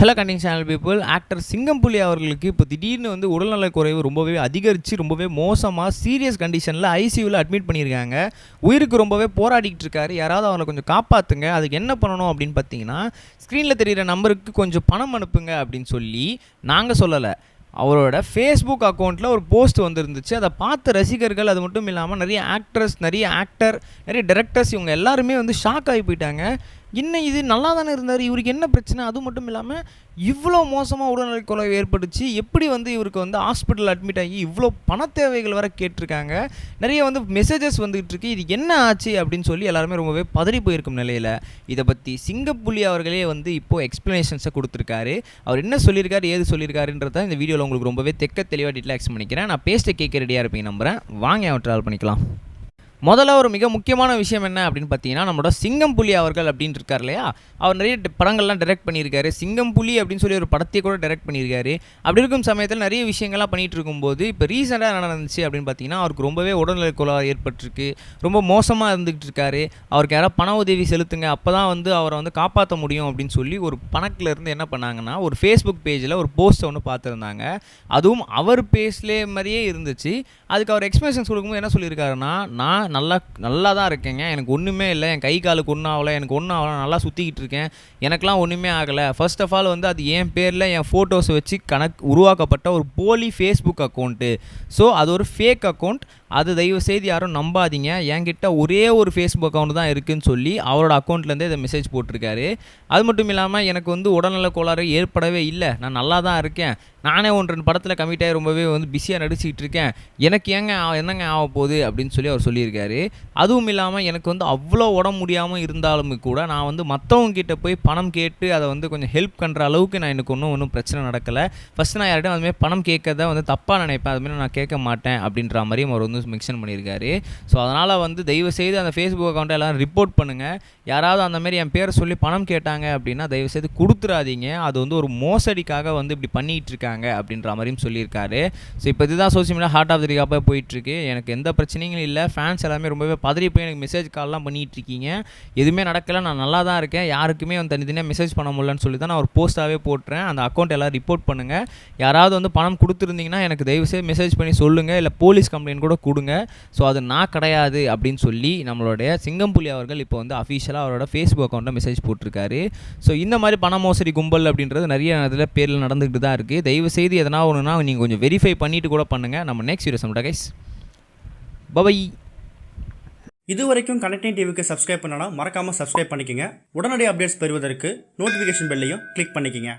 Hello connecting channel people actor Singampuli அவர்களுக்கு இப்போ திடீர்னு வந்து உடல்நலக் குறைவு ரொம்பவே அதிகரித்து ரொம்பவே மோசமாக சீரியஸ் கண்டிஷனில் ஐசியூவில் அட்மிட் பண்ணியிருக்காங்க உயிருக்கு ரொம்பவே போராடிக்கிட்டு இருக்காரு. யாராவது அவரை கொஞ்சம் காப்பாற்றுங்க அதுக்கு என்ன பண்ணணும் அப்படின்னு பார்த்தீங்கன்னா ஸ்க்ரீனில் தெரிகிற நம்பருக்கு கொஞ்சம் பணம் அனுப்புங்க அப்படின்னு சொல்லி நாங்கள் சொல்லலை. அவரோட ஃபேஸ்புக் அக்கௌண்ட்டில் ஒரு போஸ்ட் வந்திருந்துச்சு. அதை பார்த்த ரசிகர்கள் அது மட்டும் இல்லாமல் நிறைய ஆக்ட்ரஸ் நிறைய ஆக்டர் நிறைய டேரக்டர்ஸ் இவங்க எல்லாருமே வந்து ஷாக் ஆகி போயிட்டாங்க. என்ன இது நல்லா தானே இருந்தார்? இவருக்கு என்ன பிரச்சனை? அது மட்டும் இல்லாமல் இவ்வளோ மோசமாக உடல்நிலை குறைவு ஏற்பட்டுச்சு. எப்படி வந்து இவருக்கு வந்து ஹாஸ்பிட்டல் அட்மிட் ஆகி இவ்வளோ பண தேவைகள் வர கேட்டிருக்காங்க? நிறைய வந்து மெசேஜஸ் வந்துகிட்டு இருக்கு. இது என்ன ஆச்சு அப்படின்னு சொல்லி எல்லாருமே ரொம்பவே பதறி போயிருக்கும் நிலையில். இதை பற்றி சிங்கப்புலி அவர்களே வந்து இப்போது எக்ஸ்ப்ளனேஷன்ஸை கொடுத்துருக்காரு. அவர் என்ன சொல்லியிருக்காரு ஏது சொல்லியிருக்காருன்றத இந்த வீடியோவில் உங்களுக்கு ரொம்பவே தெக்க தெளிவாக டீட்டெயில் எக்ஸ்பிளைன் பண்ணிக்கிறேன். நான் பேஸ்ட்டை கேட்க ரெடியாக இருப்பீங்க நம்புறேன். வாங்க அவன் ட்ராவல் பண்ணிக்கலாம். முதல்ல ஒரு மிக முக்கியமான விஷயம் என்ன அப்படின்னு பார்த்தீங்கன்னா நம்மளோட சிங்கம் புலி அவர்கள் அப்படின்னு இருக்கார் இல்லையா? அவர் நிறைய படங்கள்லாம் டைரக்ட் பண்ணியிருக்காரு. சிங்கம் புலி அப்படின்னு சொல்லி ஒரு படத்தையே கூட டைரக்ட் பண்ணியிருக்காரு. அப்படி இருக்கும் சமயத்தில் நிறைய விஷயங்கள்லாம் பண்ணிகிட்டு இருக்கும்போது இப்போ ரீசெண்டாக என்ன நடந்துச்சு அப்படின்னு பார்த்தீங்கன்னா அவருக்கு ரொம்பவே உடல்நிலை கோளாறு ஏற்பட்டிருக்கு. ரொம்ப மோசமாக இருந்துகிட்டு இருக்காரு. அவருக்கு யாராவது பண உதவி செலுத்துங்க அப்போ தான் வந்து அவரை வந்து காப்பாற்ற முடியும் அப்படின்னு சொல்லி ஒரு பணக்கில் இருந்து என்ன பண்ணாங்கன்னா ஒரு ஃபேஸ்புக் பேஜில் ஒரு போஸ்ட்டை ஒன்று பார்த்துருந்தாங்க. அதுவும் அவர் பேஸ்லே மாதிரியே இருந்துச்சு. அதுக்கு அவர் எக்ஸ்பிரஷன்ஸ் கொடுக்கும்போது என்ன சொல்லியிருக்காருன்னா நான் நல்லா நல்லா தான் இருக்கேங்க. எனக்கு ஒன்றுமே இல்லை. என் கை காலுக்கு ஒன்றும் ஆகலை. எனக்கு ஒன்றும் ஆகலை. நல்லா சுற்றிக்கிட்டு இருக்கேன். எனக்கெலாம் ஒன்றுமே ஆகலை. ஃபர்ஸ்ட் ஆஃப் ஆல் வந்து அது என் பேரில் என் ஃபோட்டோஸை வச்சு கணக்கு உருவாக்கப்பட்ட ஒரு போலி ஃபேஸ்புக் அக்கௌண்ட்டு ஸோ அது ஒரு ஃபேக் அக்கௌண்ட் அது தயவு செய்து யாரும் நம்பாதீங்க. என்கிட்ட ஒரே ஒரு ஃபேஸ்புக் அக்கௌண்ட் தான் இருக்குதுன்னு சொல்லி அவரோட அக்கௌண்ட்லேருந்தே இதை மெசேஜ் போட்டிருக்காரு. அது மட்டும் இல்லாமல் எனக்கு வந்து உடல்நல கோளாறு ஏற்படவே இல்லை. நான் நல்லா தான் இருக்கேன். நானே ஒன்று படத்தில் கமிட் ஆகி ரொம்பவே வந்து பிஸியாக நடிச்சிக்கிட்டு இருக்கேன். எனக்கு ஏங்க என்னங்க ஆக போகுது அப்படின்னு சொல்லி அவர் சொல்லியிருக்காரு. அதுவும் இல்லாமல் எனக்கு வந்து அவ்வளோ உடம்பு முடியாமல் இருந்தாலும் கூட நான் வந்து மற்றவங்க கிட்டே போய் பணம் கேட்டு அதை வந்து கொஞ்சம் ஹெல்ப் பண்ணுற அளவுக்கு நான் எனக்கு ஒன்றும் ஒன்றும் பிரச்சனை நடக்கலை. ஃபஸ்ட் நான் யார்கிட்டையும் அதுமாதிரி பணம் கேட்கறத வந்து தப்பாக நினைப்பேன். அதுமாதிரி நான் கேட்க மாட்டேன் அப்படின்ற மாதிரியும் அவர் வந்து மென்ஷன் பண்ணியிருக்காரு. ஸோ அதனால் வந்து தயவு செய்து அந்த ஃபேஸ்புக் அக்கௌண்ட்டை எல்லாம் ரிப்போர்ட் பண்ணுங்கள் யாராவது அந்த மாதிரி என் பேரை சொல்லி பணம் கேட்டாங்க அப்படின்னா தயவு செய்து கொடுத்துறாதீங்க. அது வந்து ஒரு மோசடிக்காக வந்து இப்படி பண்ணிகிட்டு இருக்காங்க. அப்படின்ற மாதிரியும் சொல்லியிருக்காரு. ஸோ இப்போ இதுதான் social media heart of the வீக்காக போயிட்டுருக்கு. எனக்கு எந்த பிரச்சனையும் இல்லை. ஃபேன்ஸ் எல்லாமே ரொம்பவே பதறி போய் எனக்கு மெசேஜ் கால்லாம் பண்ணிட்டு இருக்கீங்க. எதுவுமே நடக்கலை. நான் நல்லா தான் இருக்கேன். யாருக்குமே வந்து தனித்தனியாக மெசேஜ் பண்ண முடியலன்னு சொல்லி தான் நான் ஒரு போஸ்ட்டாகவே போட்டுறேன். அந்த அக்கௌண்ட் எல்லாம் ரிப்போர்ட் பண்ணுங்கள் யாராவது வந்து பணம் கொடுத்துருந்தீங்கன்னா எனக்கு தயவுசெய்து மெசேஜ் பண்ணி சொல்லுங்கள் இல்லை போலீஸ் கம்ப்ளைண்ட் கூட கொடுங்க. ஸோ அது நான் கிடையாது அப்படின்னு சொல்லி நம்மளுடைய சிங்கம்புலி அவர்கள் இப்போ வந்து அஃபீஷியலாக அவரோட ஃபேஸ்புக் அக்கௌண்ட்டில் மெசேஜ் போட்டிருக்காரு. ஸோ இந்த மாதிரி பண மோசடி கும்பல் அப்படின்றது நிறைய இதில் பேரில் நடந்துக்கிட்டு தான் இருக்குது தயவு செய்து எதனா ஒன்றுனா நீங்கள் கொஞ்சம் வெரிஃபை பண்ணிட்டு கூட பண்ணுங்கள் நம்ம நெக்ஸ்ட் வீடியோ சம்டா கைஸ் பபை இது வரைக்கும் கனெக்டிங் டிவிக்கு சப்ஸ்கிரைப் பண்ணனா மறக்காமல் சப்ஸ்கிரைப் பண்ணிக்கங்க. உடனடி அப்டேட்ஸ் பெறுவதற்கு நோட்டிஃபிகேஷன் பெல்லையும் கிளிக் பண்ணிக்கங்க.